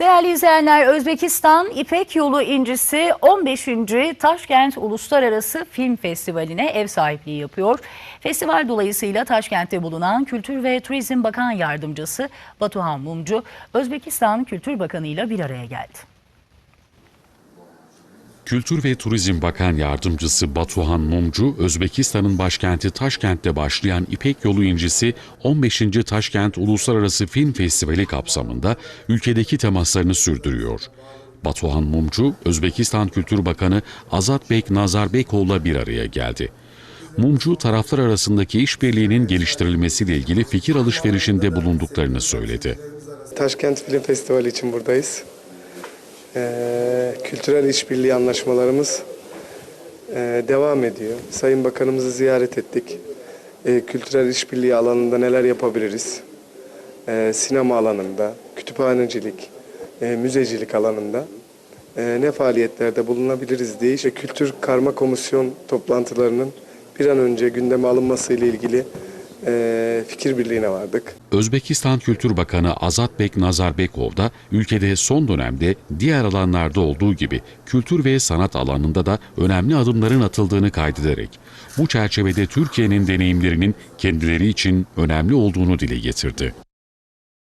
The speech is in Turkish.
Değerli izleyenler, Özbekistan İpek Yolu incisi 15. Taşkent Uluslararası Film Festivali'ne ev sahipliği yapıyor. Festival dolayısıyla Taşkent'te bulunan Kültür ve Turizm Bakan Yardımcısı Batuhan Mumcu, Özbekistan Kültür Bakanı ile bir araya geldi. Kültür ve Turizm Bakan Yardımcısı Batuhan Mumcu, Özbekistan'ın başkenti Taşkent'te başlayan İpek Yolu incisi 15. Taşkent Uluslararası Film Festivali kapsamında ülkedeki temaslarını sürdürüyor. Batuhan Mumcu, Özbekistan Kültür Bakanı Azatbek Nazarbekov'la bir araya geldi. Mumcu, taraflar arasındaki işbirliğinin geliştirilmesiyle ilgili fikir alışverişinde bulunduklarını söyledi. Taşkent Film Festivali için buradayız. Ee, kültürel işbirliği anlaşmalarımız e, devam ediyor. Sayın Bakanımızı ziyaret ettik. Ee, kültürel işbirliği alanında neler yapabiliriz? Ee, sinema alanında, kütüphanecilik, e, müzecilik alanında e, ne faaliyetlerde bulunabiliriz diye işte kültür karma komisyon toplantılarının bir an önce gündeme alınması ile ilgili e, fikir birliğine vardık. Özbekistan Kültür Bakanı Azatbek Nazarbekov da ülkede son dönemde diğer alanlarda olduğu gibi kültür ve sanat alanında da önemli adımların atıldığını kaydederek bu çerçevede Türkiye'nin deneyimlerinin kendileri için önemli olduğunu dile getirdi.